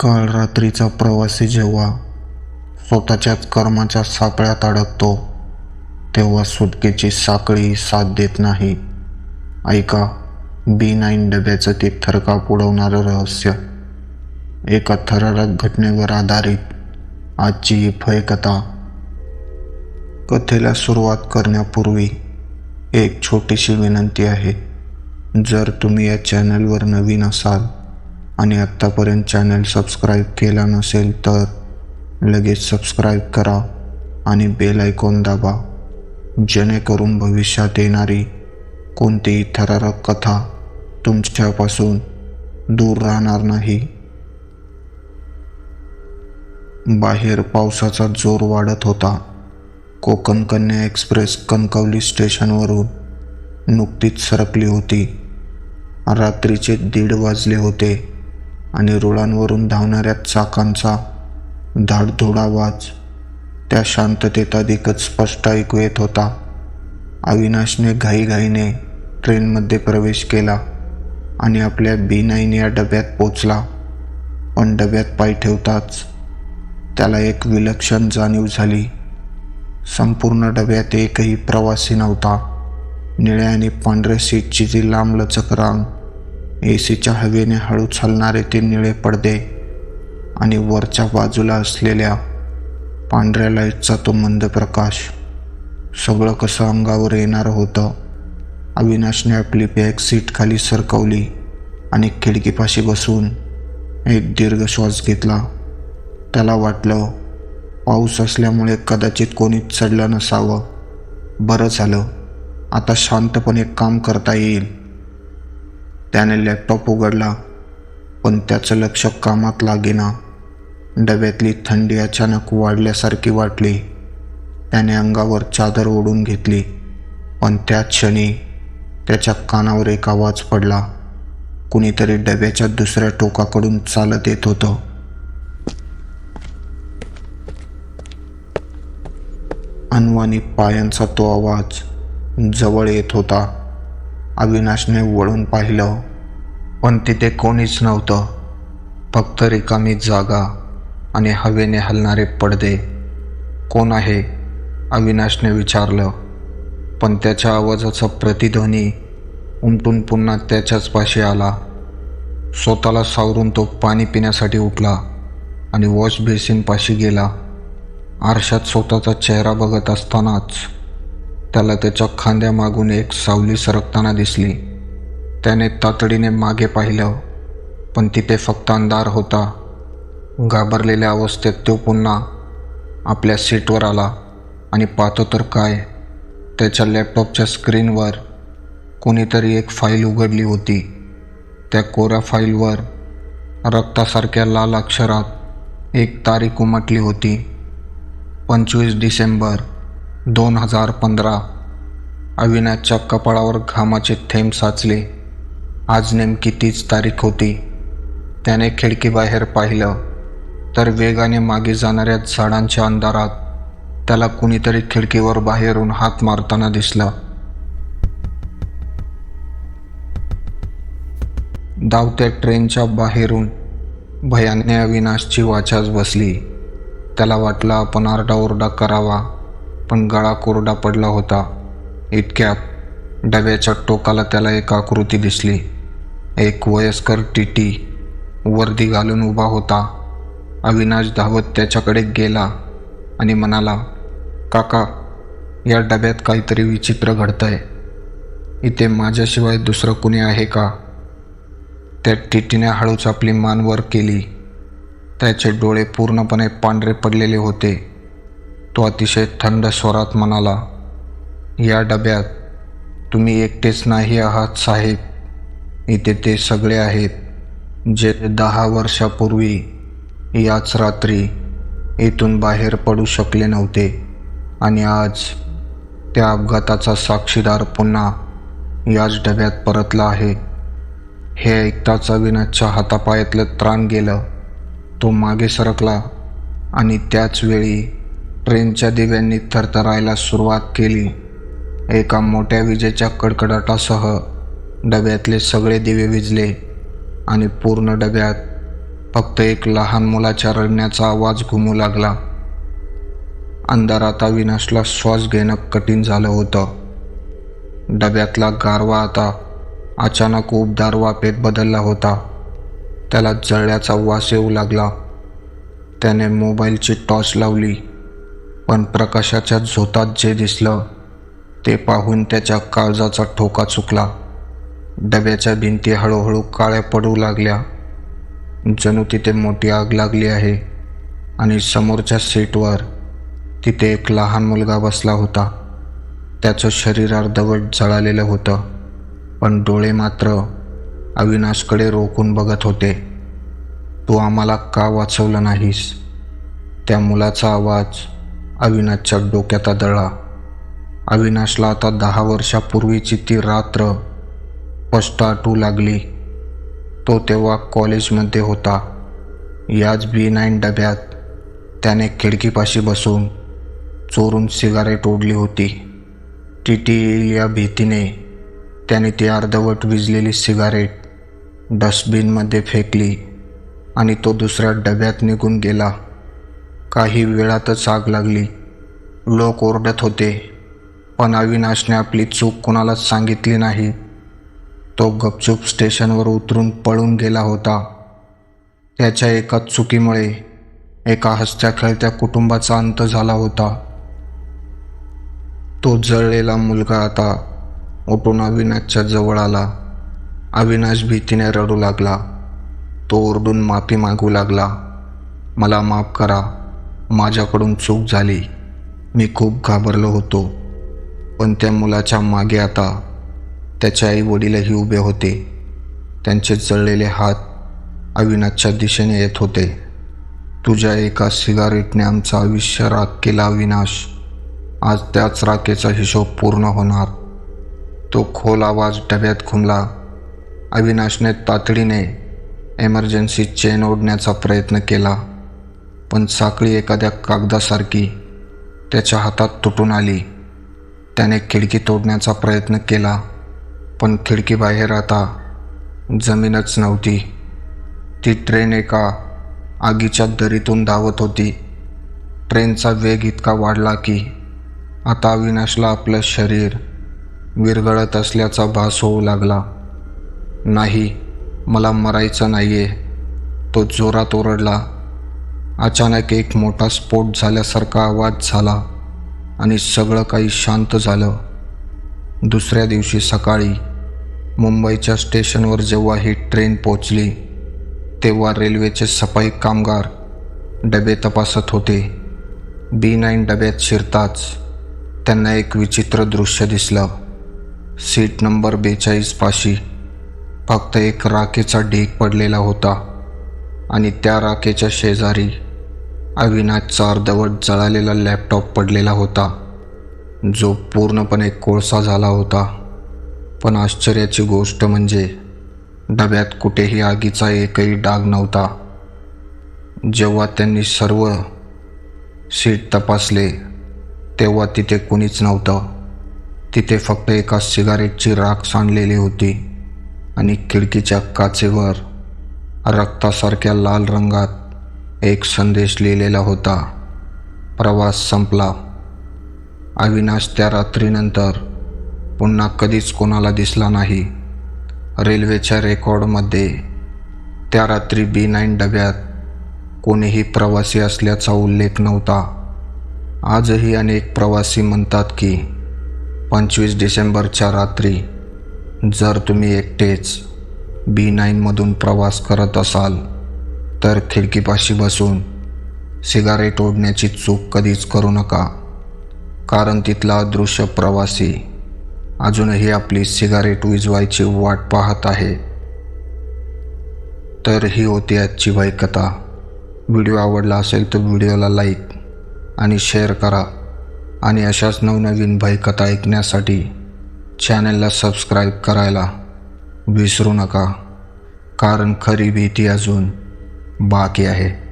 काल रात्रीचा प्रवासी जेव्हा स्वतःच्याच कर्माच्या सापळ्यात अडकतो तेव्हा सुटकेची साखळी साथ देत नाही. ऐका बी नाईन डब्याचं ते थरकाप उडवणारं रहस्य. एका थरारक घटनेवर आधारित आजची ही फयकथा कथेला सुरुवात करण्यापूर्वी एक छोटीशी विनंती आहे. जर तुम्ही या चॅनलवर नवीन असाल आणि आत्तापर्यंत चॅनल सबस्क्राईब केला नसेल तर लगेच सबस्क्राईब करा आणि बेल ऐकून दाबा जेणेकरून भविष्यात येणारी कोणतीही थरारक कथा तुमच्यापासून दूर राहणार नाही. बाहेर पावसाचा जोर वाढत होता. कोकण कन्या एक्सप्रेस कणकवली स्टेशनवरून नुकतीच सरकली होती. रात्रीचे दीड वाजले होते. आणि रुळांवरून धावणाऱ्या चाकांचा धाडधोडा वाज त्या शांततेत अधिकच स्पष्ट ऐकू येत होता. अविनाशने घाईघाईने ट्रेनमध्ये प्रवेश केला आणि आपल्या बी नाईन या डब्यात पोचला पण डब्यात पाय ठेवताच त्याला एक विलक्षण जाणीव झाली. संपूर्ण डब्यात एकही प्रवासी नव्हता. निळ्या आणि पांढऱ्या सीटची जी लांबलचक रांग ए सीच्या हवेने हळू चालणारे ते निळे पडदे आणि वरच्या बाजूला असलेल्या पांढऱ्या लाईटचा तो मंद प्रकाश. सगळं कसं अंगावर येणारं होतं? अविनाशने आपली बॅग सीट खाली सरकवली आणि खिडकीपाशी बसून एक दीर्घ श्वास घेतला. त्याला वाटलं पाऊस असल्यामुळे कदाचित कोणीच चढलं नसावं. बरं झालं. आता शांतपणे काम करता येईल. त्याने लॅपटॉप उघडला पण त्याचं लक्ष कामात लागेना. डब्यातली थंडी अचानक वाढल्यासारखी वाटली. त्याने अंगावर चादर ओढून घेतली पण त्या क्षणी त्याच्या कानावर एक आवाज पडला. कुणीतरी डब्याच्या दुसऱ्या टोकाकडून चालत येत होतं. अनवानी पायांचा तो आवाज जवळ येत होता. अविनाशने वळून पाहिलं पण तिथे कोणीच नव्हतं. फक्त रिकामी जागा आणि हवेने हलणारे पडदे. कोण आहे? अविनाशने विचारलं. पण त्याच्या आवाजाचा प्रतिध्वनी उमटून पुन्हा त्याच्याच पाशी आला. स्वतःला सावरून तो पाणी पिण्यासाठी उठला आणि वॉश बेसिनपाशी गेला. आरशात स्वतःचा चेहरा बघत असतानाच त्याला त्याच्या खांद्यामागून एक सावली सरकताना दिसली. त्याने तातडीने मागे पाहिलं पण तिथे फक्त अंधार होता. घाबरलेल्या अवस्थेत तो पुन्हा आपल्या सीटवर आला आणि पाहतो तर काय त्याच्या लॅपटॉपच्या स्क्रीनवर कोणीतरी एक फाईल उघडली होती. त्या कोऱ्या फाईलवर रक्तासारख्या लाल अक्षरात एक तारीख उमटली होती पंचवीस डिसेंबर. दोन हजार पंधरा. अविनाशच्या कपाळावर घामाचे थेंब साचले. आज नेमकी तीच तारीख होती. त्याने खिडकीबाहेर पाहिलं तर वेगाने मागे जाणाऱ्या झाडांच्या अंधारात त्याला कुणीतरी खिडकीवर बाहेरून हात मारताना दिसला. धावत्या ट्रेनच्या बाहेरून भयाने अविनाशची वाचाच बसली. त्याला वाटलं आपण आरडाओरडा करावा. पण गळा कोरडा पडला होता. इतक्यात डब्याच्या टोकाला त्याला एक आकृती दिसली. एक वयस्कर टीटी वर्दी घालून उभा होता. अविनाश धावत त्याच्याकडे गेला आणि म्हणाला काका या डब्यात काहीतरी विचित्र घडतंय. इथे माझ्याशिवाय दुसरं कुणी आहे का? त्या टीटीने हळूच आपली मान वर केली. त्याचे डोळे पूर्णपणे पांढरे पडलेले होते. तो अतिशय थंड स्वरात म्हणाला या डब्यात तुम्ही एकटेच नाही आहात साहेब. इथे ते सगळे आहेत जे दहा वर्षापूर्वी याच रात्री इथून बाहेर पडू शकले नव्हते. आणि आज त्या अपघाताचा साक्षीदार पुन्हा याच डब्यात परतला आहे. हे ऐकताच अविनाशच्या हातापायातलं त्राण गेलं. तो मागे सरकला आणि त्याच वेळी ट्रेनच्या दिव्यांनी थरथरायला सुरुवात केली. एका मोठ्या विजेच्या कडकडाटासह डब्यातले सगळे दिवे विजले आणि पूर्ण डब्यात फक्त एक लहान मुलाच्या रडण्याचा आवाज घुमू लागला. अंधारात अविनाशला श्वास घेणं कठीण झालं होतं. डब्यातला गारवा आता अचानक उबदार वापेत बदलला होता. त्याला जळल्याचा वास येऊ लागला. त्याने मोबाईलची टॉर्च लावली. पण प्रकाशाच्या झोतात जे दिसलं ते पाहून त्याच्या काळजाचा ठोका चुकला. डब्याच्या भिंती हळूहळू काळ्या पडू लागल्या. जणू तिथे मोठी आग लागली आहे आणि समोरच्या सीटवर तिथे एक लहान मुलगा बसला होता. त्याचं शरीर अर्धवट जळालेलं होतं पण डोळे मात्र अविनाशकडे रोखून बघत होते. तू आम्हाला का वाचवलं नाहीस? त्या मुलाचा आवाज अविनाशच्या डोक्यात आदळला. अविनाशला आता दहा वर्षापूर्वीची ती रात्र स्पष्ट आठवू लागली. तो तेव्हा कॉलेजमध्ये होता. याच बी नाईन डब्यात त्याने खिडकीपाशी बसून चोरून सिगारेट ओढली होती. टी टी येईल या भीतीने त्याने ती अर्धवट विजलेली सिगारेट डस्टबिनमध्ये फेकली आणि तो दुसऱ्या डब्यात निघून गेला. काही वेळातच आग लागली. लोक ओरडत होते पण अविनाशने आपली चूक कोणालाच सांगितली नाही. तो गपचूप स्टेशनवर उतरून पळून गेला होता. त्याच्या एका चुकीमुळे एका हसत्या खेळत्या कुटुंबाचा अंत झाला होता. तो जळलेला मुलगा आता उठून अविनाशच्या जवळ आला. अविनाश भीतीने रडू लागला. तो ओरडून माफी मागू लागला. मला माफ करा. माझ्याकडून चूक झाली. मी खूप घाबरलो होतो. पण त्या मुलाच्या मागे आता त्याचे आई वडीलही उभे होते. त्यांचे जळलेले हात अविनाशच्या दिशेने येत होते. तुझ्या एका सिगारेटने आमचं आयुष्य राग केला अविनाश. आज त्याच राखेचा हिशोब पूर्ण होणार. तो खोल आवाज डब्यात खुमला अविनाशने तातडीने एमर्जन्सी चेन ओढण्याचा प्रयत्न केला. पण साखळी एखाद्या कागदासारखी त्याच्या हातात तुटून आली. त्याने खिडकी तोडण्याचा प्रयत्न केला पण खिडकीबाहेर आता जमीनच नव्हती. ती ट्रेन एका आगीच्या दरीतून धावत होती. ट्रेनचा वेग इतका वाढला की आता अविनाशला आपलं शरीर विरघळत असल्याचा भास होऊ लागला. नाही मला मरायचं नाही आहे तो जोरात ओरडला. अचानक एक मोठा स्फोट झाल्यासारखा आवाज झाला आणि सगळं काही शांत झालं. दुसऱ्या दिवशी सकाळी मुंबईच्या स्टेशनवर जेव्हा ही ट्रेन पोचली तेव्हा रेल्वेचे सफाई कामगार डबे तपासत होते. बी नाईन डब्यात शिरताच त्यांना एक विचित्र दृश्य दिसलं. सीट नंबर बेचाळीस पाशी फक्त एक राखेचा ढीग पडलेला होता आणि त्या राखेच्या शेजारी अविनाशचा अर्धवट जळालेला लॅपटॉप पडलेला होता. जो पूर्णपणे कोळसा झाला होता. पण आश्चर्याची गोष्ट म्हणजे डब्यात कुठेही आगीचा एकही डाग नव्हता. जेव्हा त्यांनी सर्व सीट तपासले तेव्हा तिथे कुणीच नव्हतं. तिथे फक्त एका सिगारेटची राख सांडलेली होती आणि खिडकीच्या काचेवर रक्तासारख्या लाल रंगात एक संदेश लिहिलेला होता. प्रवास संपला. अविनाश त्या रात्रीनंतर पुन्हा कधीच कोणाला दिसला नाही. रेल्वेच्या रेकॉर्डमध्ये त्या रात्री बी नाईन डब्यात कोणीही प्रवासी असल्याचा उल्लेख नव्हता. आजही अनेक प्रवासी म्हणतात की पंचवीस डिसेंबरच्या रात्री जर तुम्ही एकटेच बी नाईनमधून प्रवास करत असाल तर खिडकीपाशी बसून सिगारेट ओढण्याची चूक कधीच करू नका कारण तिथला अदृश्य प्रवासी अजूनही आपली सिगारेट विजवायची वाट पाहत आहे. तर ही होती आजची बाई व्हिडिओ आवडला असेल तर व्हिडिओला लाईक आणि शेअर करा आणि अशाच नवनवीन भयकथा ऐकण्यासाठी चॅनलला सबस्क्राईब करायला विसरू नका कारण खरी भीती अजून बाकी आहे.